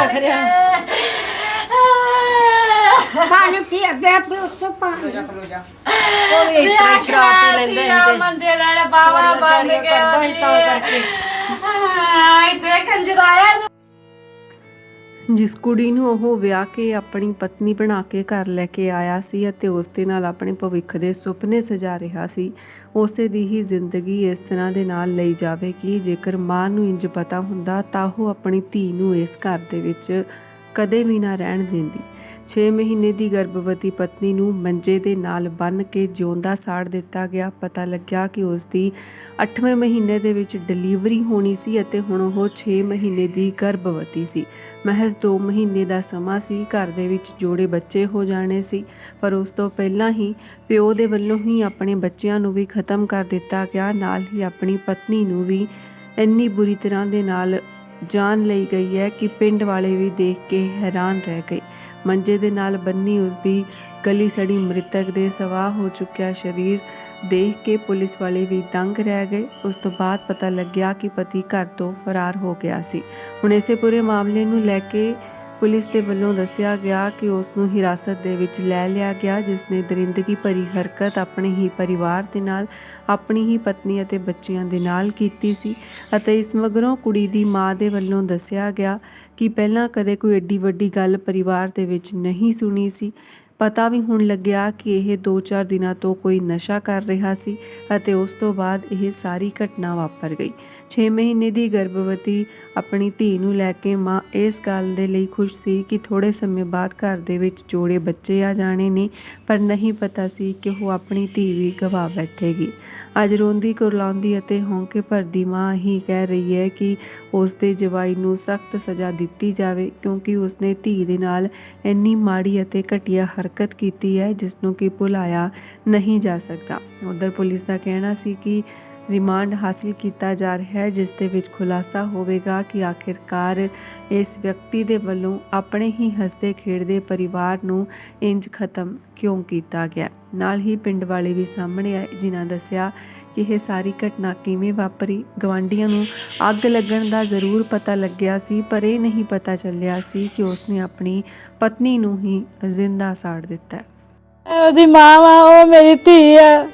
ਰੱਖ ਰਿਆ ਪਾਣੀ ਪੀ ਦੇ ਪੀ ਉੱਤੇ ਪਾਣੀ ਉਹ ਵੀ ਇਸ ਤਰ੍ਹਾਂ ਹੀ ਸ਼ਰਾਬ ਪੀ ਲੈਂਦੇ ਸੀ ਤੇ ਮੰਦੇ ਨਾਲ ਬਾਵਾ ਬਣ ਚੋਰੀਆਂ ਗਿਆ ਕਰਦਾ ਸੀ ਤਾਂ ਕਰਕੇ ਆਏ ਤੇ ਕੰਜਰਾਇਆ ਜਿਸ ਕੁੜੀ ਨੂੰ ਉਹ ਵਿਆਹ ਕੇ ਆਪਣੀ ਪਤਨੀ ਬਣਾ ਕੇ ਘਰ ਲੈ ਕੇ ਆਇਆ ਸੀ ਅਤੇ ਉਸ ਦੇ ਨਾਲ ਆਪਣੇ ਭਵਿੱਖ ਦੇ ਸੁਪਨੇ ਸਜਾ ਰਿਹਾ ਸੀ, ਉਸੇ ਦੀ ਹੀ ਜ਼ਿੰਦਗੀ ਇਸ ਤਰ੍ਹਾਂ ਦੇ ਨਾਲ ਲਈ ਜਾਵੇਗੀ। ਜੇਕਰ ਮਾਂ ਨੂੰ ਇੰਜ ਪਤਾ ਹੁੰਦਾ ਤਾਂ ਉਹ ਆਪਣੀ ਧੀ ਨੂੰ ਇਸ ਘਰ ਦੇ ਵਿੱਚ ਕਦੇ ਵੀ ਨਾ ਰਹਿਣ ਦਿੰਦੀ। 6 ਮਹੀਨੇ ਦੀ ਗਰਭਵਤੀ ਪਤਨੀ ਨੂੰ ਮੰਜੇ ਦੇ ਨਾਲ ਬੰਨ੍ਹ ਕੇ ਜਿਉਂਦਾ ਸਾੜ ਦਿੱਤਾ ਗਿਆ। ਪਤਾ ਲੱਗਿਆ ਕਿ ਉਸ ਦੀ 8ਵੇਂ ਮਹੀਨੇ ਦੇ ਵਿੱਚ ਡਿਲੀਵਰੀ ਹੋਣੀ ਸੀ ਅਤੇ ਹੁਣ ਉਹ 6 ਮਹੀਨੇ ਦੀ ਗਰਭਵਤੀ ਸੀ। ਮਹਿਜ਼ 2 ਮਹੀਨੇ ਦਾ ਸਮਾਂ ਸੀ, ਘਰ ਦੇ ਵਿੱਚ ਜੋੜੇ ਬੱਚੇ ਹੋ ਜਾਣੇ ਸੀ, ਪਰ ਉਸ ਤੋਂ ਪਹਿਲਾਂ ਹੀ ਪਿਓ ਦੇ ਵੱਲੋਂ ਹੀ ਆਪਣੇ ਬੱਚਿਆਂ ਨੂੰ ਵੀ ਖਤਮ ਕਰ ਦਿੱਤਾ ਗਿਆ। ਨਾਲ ਹੀ ਆਪਣੀ ਪਤਨੀ ਨੂੰ ਵੀ ਇੰਨੀ ਬੁਰੀ ਤਰ੍ਹਾਂ ਦੇ ਨਾਲ ਜਾਨ ਲਈ ਗਈ ਹੈ ਕਿ ਪਿੰਡ ਵਾਲੇ ਵੀ ਦੇਖ ਕੇ ਹੈਰਾਨ ਰਹਿ ਗਏ। ਮੰਜੇ ਦੇ ਨਾਲ ਬੰਨੀ ਉਸ ਦੀ ਗਲੀ ਸੜੀ ਮ੍ਰਿਤਕ ਦੇ ਸਵਾਹ ਹੋ ਚੁੱਕਿਆ ਸਰੀਰ। ਦੇਖ ਕੇ ਪੁਲਿਸ ਵਾਲੇ ਵੀ ਦੰਗ ਰਹਿ ਗਏ। ਉਸ ਤੋਂ ਬਾਅਦ ਪਤਾ ਲੱਗਿਆ ਕਿ ਪਤੀ ਘਰ ਤੋਂ ਫਰਾਰ ਹੋ ਗਿਆ ਸੀ। ਹੁਣ ਇਸੇ ਪੂਰੇ ਮਾਮਲੇ ਨੂੰ ਲੈ ਕੇ ਪੁਲਿਸ ਦੇ ਵੱਲੋਂ ਦੱਸਿਆ ਗਿਆ ਕਿ ਉਸ ਨੂੰ ਹਿਰਾਸਤ ਦੇ ਵਿੱਚ ਲੈ ਲਿਆ ਗਿਆ, ਜਿਸ ਨੇ ਦਰਿੰਦਗੀ ਭਰੀ ਹਰਕਤ ਆਪਣੇ ਹੀ ਪਰਿਵਾਰ ਦੇ ਨਾਲ, ਆਪਣੀ ਹੀ ਪਤਨੀ ਅਤੇ ਬੱਚਿਆਂ ਦੇ ਨਾਲ ਕੀਤੀ ਸੀ ਅਤੇ ਇਸ ਮਗਰੋਂ ਕੁੜੀ ਦੀ ਮਾਂ ਦੇ ਵੱਲੋਂ ਦੱਸਿਆ ਗਿਆ ਕਿ ਪਹਿਲਾਂ ਕਦੇ ਕੋਈ ਏਡੀ ਵੱਡੀ ਗੱਲ ਪਰਿਵਾਰ ਦੇ ਵਿੱਚ ਨਹੀਂ ਸੁਣੀ ਸੀ। ਪਤਾ ਵੀ ਹੁਣ ਲੱਗਿਆ ਕਿ ਇਹ 2-4 ਦਿਨਾਂ ਤੋਂ ਕੋਈ ਨਸ਼ਾ ਕਰ ਰਿਹਾ ਸੀ ਅਤੇ ਉਸ ਤੋਂ ਬਾਅਦ ਇਹ ਸਾਰੀ ਘਟਨਾ ਵਾਪਰ ਗਈ। 6 ਮਹੀਨੇ ਦੀ ਗਰਭਵਤੀ ਆਪਣੀ ਧੀ ਨੂੰ ਲੈ ਕੇ ਮਾਂ ਇਸ ਗੱਲ ਦੇ ਲਈ ਖੁਸ਼ ਸੀ ਕਿ ਥੋੜੇ ਸਮੇਂ ਬਾਅਦ ਘਰ ਦੇ ਵਿੱਚ ਜੋੜੇ ਬੱਚੇ ਆ ਜਾਣੇ ਨੇ, ਪਰ ਨਹੀਂ ਪਤਾ ਸੀ ਕਿ ਉਹ ਆਪਣੀ ਧੀ ਵੀ ਗਵਾ ਬੈਠੇਗੀ। ਅੱਜ ਰੋਂਦੀ ਕੁਰਲਾਉਂਦੀ ਅਤੇ ਹੌਂਕੇ ਭਰਦੀ ਮਾਂ ਹੀ ਕਹਿ ਰਹੀ ਹੈ ਕਿ ਉਸ ਦੇ ਜਵਾਈ ਨੂੰ ਸਖਤ ਸਜ਼ਾ ਦਿੱਤੀ ਜਾਵੇ, ਕਿਉਂਕਿ ਉਸਨੇ ਧੀ ਦੇ ਨਾਲ ਇੰਨੀ ਮਾੜੀ ਅਤੇ ਘਟੀਆ ਹਰਕਤ ਕੀਤੀ ਹੈ ਜਿਸ ਨੂੰ ਕਿ ਭੁਲਾਇਆ ਨਹੀਂ ਜਾ ਸਕਦਾ। ਉਧਰ ਪੁਲਿਸ ਦਾ ਕਹਿਣਾ ਸੀ ਕਿ ਰਿਮਾਂਡ ਹਾਸਲ ਕੀਤਾ ਜਾ ਰਿਹਾ ਹੈ, ਜਿਸ ਦੇ ਵਿੱਚ ਖੁਲਾਸਾ ਹੋਵੇਗਾ ਕਿ ਆਖਿਰਕਾਰ ਇਸ ਵਿਅਕਤੀ ਦੇ ਵੱਲੋਂ ਆਪਣੇ ਹੀ ਹੱਸਦੇ ਖੇਡਦੇ ਪਰਿਵਾਰ ਨੂੰ ਇੰਜ ਖਤਮ ਕਿਉਂ ਕੀਤਾ ਗਿਆ? ਨਾਲ ਹੀ ਪਿੰਡ ਵਾਲੇ ਵੀ ਸਾਹਮਣੇ ਆਏ, ਜਿਨ੍ਹਾਂ ਦੱਸਿਆ ਕਿ ਇਹ ਸਾਰੀ ਘਟਨਾ ਕਿਵੇਂ ਵਾਪਰੀ? ਗਵਾਂਡੀਆਂ ਨੂੰ ਅੱਗ ਲੱਗਣ ਦਾ ਜ਼ਰੂਰ ਪਤਾ ਲੱਗਿਆ ਸੀ, ਪਰ ਇਹ ਨਹੀਂ ਪਤਾ ਚੱਲਿਆ ਸੀ ਕਿ ਉਸਨੇ ਆਪਣੀ ਪਤਨੀ ਨੂੰ ਹੀ ਜ਼ਿੰਦਾ ਸਾੜ ਦਿੱਤਾ ਹੈ। ਉਹਦੀ ਮਾਂ ਵਾ, ਉਹ ਮੇਰੀ ਧੀ ਆ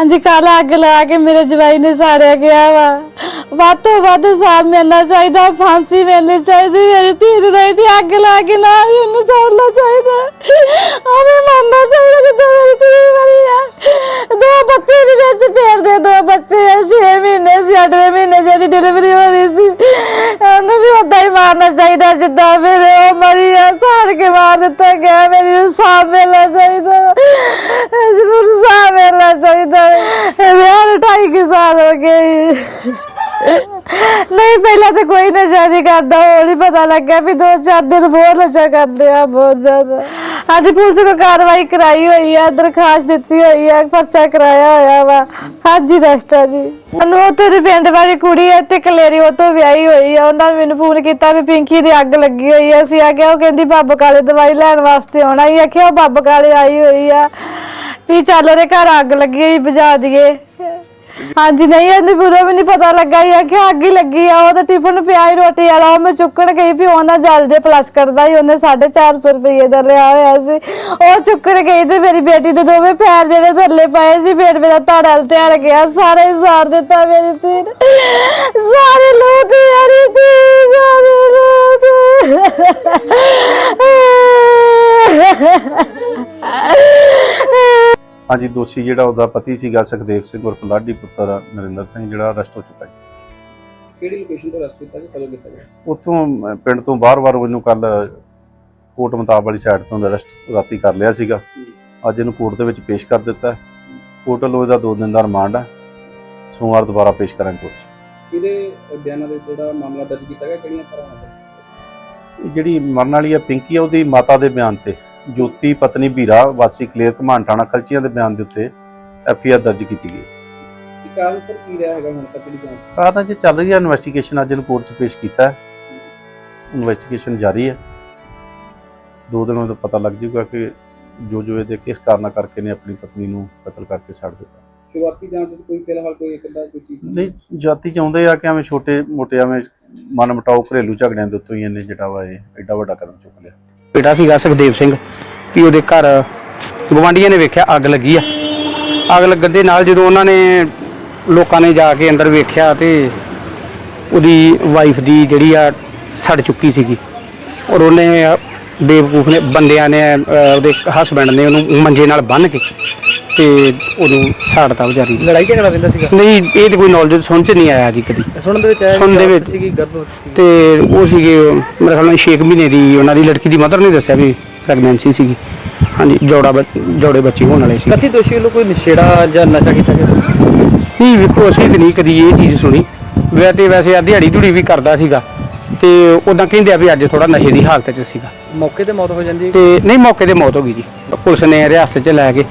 ਅੱਜ ਕੱਲ ਅੱਗ ਲਾ ਕੇ ਮੇਰੇ ਜਵਾਈ ਨੇ ਸਾਰਿਆ ਗਿਆ ਵਾ ਵੱਧ ਤੋਂ ਵੱਧ ਸਾਬ ਮਿਲਣਾ ਚਾਹੀਦਾ, ਫਾਂਸੀ ਮਿਲਣੀ ਚਾਹੀਦੀ, ਮੇਰੀ ਧੀ ਨੂੰ ਨਹੀਂ ਤੇ ਅੱਗ ਲਾ ਕੇ ਨਾ ਹੀ ਉਹਨੂੰ ਸਾੜਨਾ ਚਾਹੀਦਾ ਉਹ ਵੀ ਮਰਨਾ ਚਾਹੀਦਾ ਜਿੱਦਾਂ ਮੇਰੀ ਧੀ ਮਰੀ ਆ ਦੋ ਵੀ ਵਿੱਚ ਫੇਰਦੇ ਦੋ ਬੱਚੇ 6 ਮਹੀਨੇ ਸੀ 8ਵੇਂ ਮਹੀਨੇ ਜਿਹੜੀ ਡਿਲੀਵਰੀ ਹੋਣੀ ਸੀ। ਉਹਨੂੰ ਵੀ ਉਦਾਂ ਹੀ ਮਾਰਨਾ ਚਾਹੀਦਾ ਜਿੱਦਾਂ ਫਿਰ ਉਹ ਮਰੀ ਆ, ਸਾੜ ਕੇ ਮਾਰ ਦਿੱਤਾ ਗਿਆ ਮੇਰੀ ਨੂੰ ਸਾਹ ਮਿਲਣਾ ਚਾਹੀਦਾ। ਇਸ ਸਾਹ ਮਿਲਣਾ ਚਾਹੀਦਾ। ਇਹ ਵਿਆਹ ਨੂੰ ਢਾਈ ਕੁ ਸਾਲ ਹੋ ਗਏ। ਨਹੀਂ, ਪਹਿਲਾਂ ਤਾਂ ਕੋਈ ਨਸ਼ਾ ਨਹੀਂ ਕਰਦਾ, ਹੁਣ ਪਤਾ ਲੱਗਾ ਵੀ ਦੋ ਚਾਰ ਦਿਨ ਬਹੁਤ ਨਸ਼ਾ ਕਰਦੇ ਆ, ਬਹੁਤ ਜ਼ਿਆਦਾ। ਅੱਜ ਪੁਲਿਸ ਕੋ ਕਾਰਵਾਈ ਕਰਾਈ ਹੋਈ ਆ, ਦਰਖਾਸਤ ਦਿੱਤੀ ਹੋਈ ਆ, ਪਰਚਾ ਕਰਾਇਆ ਹੋਇਆ ਵਾ। ਹਾਂਜੀ ਰਸਤਾ ਜੀ। ਉਹਨੂੰ ਉਹ ਤੇਰੇ ਪਿੰਡ ਵਾਲੀ ਕੁੜੀ ਆ ਤੇ ਕਲੇਰੀ ਉਹ ਤੋਂ ਵਿਆਹੀ ਹੋਈ ਆ, ਉਹਨਾਂ ਨੇ ਮੈਨੂੰ ਫੋਨ ਕੀਤਾ ਵੀ ਪਿੰਕੀ ਦੀ ਅੱਗ ਲੱਗੀ ਹੋਈ ਆ। ਅਸੀਂ ਆ ਗਿਆ, ਉਹ ਕਹਿੰਦੀ ਬੱਬ ਕਾਲੇ ਦਵਾਈ ਲੈਣ ਵਾਸਤੇ ਆਉਣਾ ਹੀ ਆਖਿਆ, ਉਹ ਬਾਬ ਕਾਲੇ ਆਈ ਹੋਈ ਆ। ਵੀ ਚੱਲ ਉਹਦੇ ਘਰ ਅੱਗ ਲੱਗੀ ਹੋਈ ਬੁਝਾ ਦਈਏ। ਹਾਂਜੀ, ਨਹੀਂ, ਇਹਨੂੰ ਪੂਰਾ ਵੀ ਨਹੀਂ ਪਤਾ ਲੱਗਾ ਇਹ ਕਿ ਅੱਗ ਹੀ ਲੱਗੀ ਆ। ਉਹ ਤਾਂ ਟਿਫਨ ਪਿਆ ਹੀ ਰੋਟੀ ਵਾਲਾ। ਉਹ ਮੈਂ ਚੁੱਕਣ ਗਈ ਵੀ ਉਹਨਾਂ ਜਲ ਦੇ ਪਲਸ ਕਰਦਾ ਹੀ ਉਹਨੇ 450 ਰੁਪਏ ਦਾ ਲਿਆ ਹੋਇਆ ਸੀ। ਉਹ ਚੁੱਕਣ ਗਈ ਤੇ ਮੇਰੀ ਬੇਟੀ ਦੇ ਦੋਵੇਂ ਪੈਰ ਜਿਹੜੇ ਥੱਲੇ ਪਏ ਸੀ, ਫੇਰ ਮੇਰਾ ਧਾੜਾ ਧਿਆਨ ਗਿਆ। ਸਾਰੇ ਸਾਰ ਦਿੱਤਾ ਮੇਰੀ ਧੀ ਸਾਰੇ ਲੋਕ ਯਾਰੀ ਧੀ, ਸਾਰੇ ਲੋਕ। ਹਾਂਜੀ ਦੋਸ਼ੀ ਜਿਹੜਾ ਉਹਦਾ ਪਤੀ ਸੀਗਾ ਸੁਖਦੇਵ ਸਿੰਘ ਉਰਫ ਲਾਡੀ ਪੁੱਤਰ ਨਰਿੰਦਰ ਸਿੰਘ ਜਿਹੜਾ ਅਰੈਸਟ ਹੋ ਚੁੱਕਾ ਹੈ ਕਿਹੜੀ ਲੋਕੇਸ਼ਨ ਤੋਂ ਅਰੈਸਟ ਕੀਤਾ ਜੀ? ਕਦੋਂ ਕੀਤਾ ਗਿਆ ਉੱਥੋਂ ਪਿੰਡ ਤੋਂ ਬਾਹਰ-ਬਾਹਰ ਉਹਨੂੰ ਕੱਲ ਕੋਟ ਮਤਾਬ ਵਾਲੀ ਸਾਈਡ ਤੋਂ ਅਰੈਸਟ ਰਾਤੀ ਕਰ ਲਿਆ ਸੀਗਾ। ਅੱਜ ਇਹਨੂੰ ਕੋਰਟ ਦੇ ਵਿੱਚ ਪੇਸ਼ ਕਰ ਦਿੱਤਾ ਹੈ। ਕੋਰਟ ਵੱਲੋਂ ਇਹਦਾ 2 ਦਿਨ ਦਾ ਰਿਮਾਂਡ ਹੈ। ਸੋਮਵਾਰ ਦੁਬਾਰਾ ਪੇਸ਼ ਕਰਾਂਗੇ ਕੋਰਟ 'ਚ। ਇਹਦੇ ਬਿਆਨਾਂ ਦੇ ਜਿਹੜਾ ਮਾਮਲਾ ਦਰਜ ਕੀਤਾ ਗਿਆ ਕਿਹੜੀਆਂ ਤਰ੍ਹਾਂ ਨਾਲ ਇਹ ਜਿਹੜੀ ਮਰਨ ਵਾਲੀ ਹੈ ਪਿੰਕੀ ਆ ਉਹਦੀ ਮਾਤਾ ਦੇ ਬਿਆਨ ਤੇ। ਜੋਤੀ ਪਤਨੀ ਵੀਰਾ ਵਾਸੀ ਕਲੇਰ ਘਮਾਨ ਥਾਣਾ ਕਲਚੀਆਂ ਦੇ ਬਿਆਨ ਦੇ ਉੱਤੇ ਐਫ ਆਈ ਆਰ ਦਰਜ ਕੀਤੀ ਗਈ। ਕੀ ਕਾਰਨ ਸਰ? ਕੀ ਰਿਹਾ ਹੈਗਾ ਹੁਣ ਤੱਕ ਜਿਹੜੀ ਜਾਂਚ? ਕਾਰਨ ਜੇ ਚੱਲ ਰਹੀ ਹੈ ਇਨਵੈਸਟੀਗੇਸ਼ਨ ਅੱਜ ਇਹਨੂੰ ਕੋਰਟ 'ਚ ਪੇਸ਼ ਕੀਤਾ ਇਨਵੈਸਟੀਗੇਸ਼ਨ ਜਾਰੀ ਹੈ। ਦੋ ਦਿਨਾਂ ਤੋਂ ਪਤਾ ਲੱਗ ਜਾਊਗਾ ਕਿ ਜੋ ਜੋ ਇਹਦੇ ਕਿਸ ਕਾਰਨਾਂ ਕਰਕੇ ਨੇ ਆਪਣੀ ਪਤਨੀ ਨੂੰ ਕਤਲ ਕਰਕੇ ਛੱਡ ਦਿੱਤਾ। ਸ਼ੁਰੂਆਤੀ ਜਾਂਚ ਚ ਕੋਈ ਫਿਲਹਾਲ ਕੋਈ ਇੱਕ ਅੱਧਾ ਕੋਈ ਚੀਜ਼? ਨਹੀਂ ਜਾਤੀ ਚਾਹੁੰਦੇ ਆ ਕਿ ਐਵੇਂ ਛੋਟੇ ਮੋਟੇ ਐਵੇਂ ਮਨ ਮਟਾਓ ਘਰੇਲੂ ਝਗੜਿਆਂ ਦੇ ਉੱਤੋਂ ਹੀ ਇਹਨੇ ਜਿਹੜਾ ਵਾ ਇਹ ਐਡਾ ਵੱਡਾ ਕਦਮ ਚੁੱਕ ਲਿਆ। ਬੇਟਾ ਸੀਗਾ ਸੁਖਦੇਵ ਸਿੰਘ ਵੀ ਉਹਦੇ ਘਰ ਗਵਾਂਢੀਆਂ ਨੇ ਵੇਖਿਆ ਅੱਗ ਲੱਗੀ ਆ। ਅੱਗ ਲੱਗਣ ਦੇ ਨਾਲ ਜਦੋਂ ਉਹਨਾਂ ਨੇ ਲੋਕਾਂ ਨੇ ਜਾ ਕੇ ਅੰਦਰ ਵੇਖਿਆ ਤੇ ਉਹਦੀ ਵਾਈਫ ਦੀ ਜਿਹੜੀ ਆ ਸੜ ਚੁੱਕੀ ਸੀਗੀ। ਔਰ ਉਹਨੇ ਬੇਵਕੂਫ ਨੇ ਬੰਦਿਆਂ ਨੇ ਅਹ, ਉਹਦੇ ਹਸਬੰਡ ਨੇ ਉਹਨੂੰ ਮੰਜੇ ਨਾਲ ਬੰਨ੍ਹ ਕੇ ਤੇ ਉਹਨੂੰ ਸਾੜਤਾ ਵਿਚਾਰੀ ਨੂੰ। ਲੜਾਈ ਝਗੜਾ ਰਹਿੰਦਾ ਸੀਗਾ? ਨਹੀਂ ਇਹ ਤੇ ਕੋਈ ਨੌਲੇਜ ਸੁਣ ਚ ਨਹੀਂ ਆਇਆ ਜੀ ਕਦੀ। ਸੁਣਨ ਦੇ ਵਿੱਚ ਆਇਆ ਸੁਣਨ ਦੇ ਕਿ ਵਿੱਚ। ਔਰਤ ਸੀਗੀ ਗਰਭਵਤੀ ਸੀ ਤੇ ਉਹ ਸੀਗੇ ਮੇਰੇ ਖਿਆਲ ਨਾਲ 6 ਮਹੀਨੇ ਦੀ ਉਹਨਾਂ ਦੀ ਲੜਕੀ ਦੀ ਮਦਰ ਨੇ ਦੱਸਿਆ ਵੀ ਪ੍ਰੈਗਨੈਂਸੀ ਸੀਗੀ। ਹਾਂਜੀ ਜੋੜਾ ਬੱਚ- ਜੋੜੇ ਬੱਚੇ ਹੋਣ ਵਾਲੇ ਸੀ। ਕਥਿਤ ਦੋਸ਼ੀ ਵੱਲੋਂ ਕੋਈ ਨਸ਼ੇੜਾ ਜਾਂ ਨਸ਼ਾ ਕੀਤਾ ਗਿਆ? ਨਹੀਂ ਵੇਖੋ ਅਸੀਂ ਤੇ ਨਹੀਂ ਕਦੀ ਇਹ ਚੀਜ਼ ਸੁਣੀ। ਵੈਸੇ ਤੇ ਵੈਸੇ ਆ ਦਿਹਾੜੀ ਧੂੜੀ ਵੀ ਕਰਦਾ ਸੀਗਾ। ਤੇ ਉਦਾਂ ਕਹਿੰਦੇ ਆ ਵੀ ਅੱਜ ਥੋੜਾ ਨਸ਼ੇ ਦੀ ਹਾਲਤ 'ਚ ਸੀਗਾ। ਮੌਕੇ ਤੇ ਮੌਤ ਹੋ ਜਾਂਦੀ ਹੈ? ਤੇ ਨਹੀਂ ਮੌਕੇ ਤੇ ਮੌਤ ਹੋ ਗਈ ਜੀ। ਪੁਲਿਸ ਨੇ ਰਿਆਸਤ 'ਚ ਲੈ ਕੇ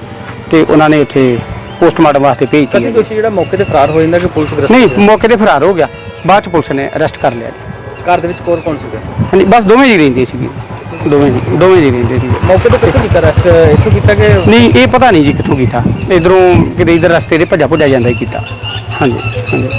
ਤੇ ਉਹਨਾਂ ਨੇ ਉੱਥੇ ਪੋਸਟਮਾਰਟਮ ਵਾਸਤੇ ਭੇਜਤੀ ਹੈ। ਜੀ। ਦੋਸ਼ੀ ਜਿਹੜਾ ਮੌਕੇ ਤੇ ਫਰਾਰ ਹੋ ਜਾਂਦਾ ਕਿ ਪੁਲਿਸ ਗ੍ਰਿਫਤਾਰ ਨਹੀਂ ਮੌਕੇ ਤੇ ਫਰਾਰ ਹੋ ਗਿਆ। ਬਾਅਦ 'ਚ ਪੁਲਿਸ ਨੇ ਅਰੈਸਟ ਕਰ ਲਿਆ ਜੀ। ਘਰ ਦੇ ਵਿੱਚ ਕੋਰ ਕੌਣ ਸੀਗਾ? ਹਾਂਜੀ ਬਸ ਦੋਵੇਂ ਜੀ ਰਹਿੰਦੇ ਸੀਗੇ। ਦੋਵੇਂ ਜੀ ਦੋਵੇਂ ਜੀ ਰਹਿੰਦੇ ਸੀਗੇ। ਮੌਕੇ ਤੇ ਕਿੱਥੋਂ ਕੀਤਾ ਅਰੈਸਟ? ਇੱਥੋਂ ਕੀਤਾ ਕਿ ਨਹੀਂ ਇਹ ਪਤਾ ਨਹੀਂ ਜੀ ਕਿੱਥੋਂ ਕੀਤਾ। ਇਧਰੋਂ ਕਿਤੇ ਇਧਰ ਰਸਤੇ ਦੇ ਭੱਜਾ ਭੁੱਜਾ ਜਾਂਦਾ ਹੀ ਕੀਤਾ। ਹਾਂਜੀ ਹਾਂਜੀ।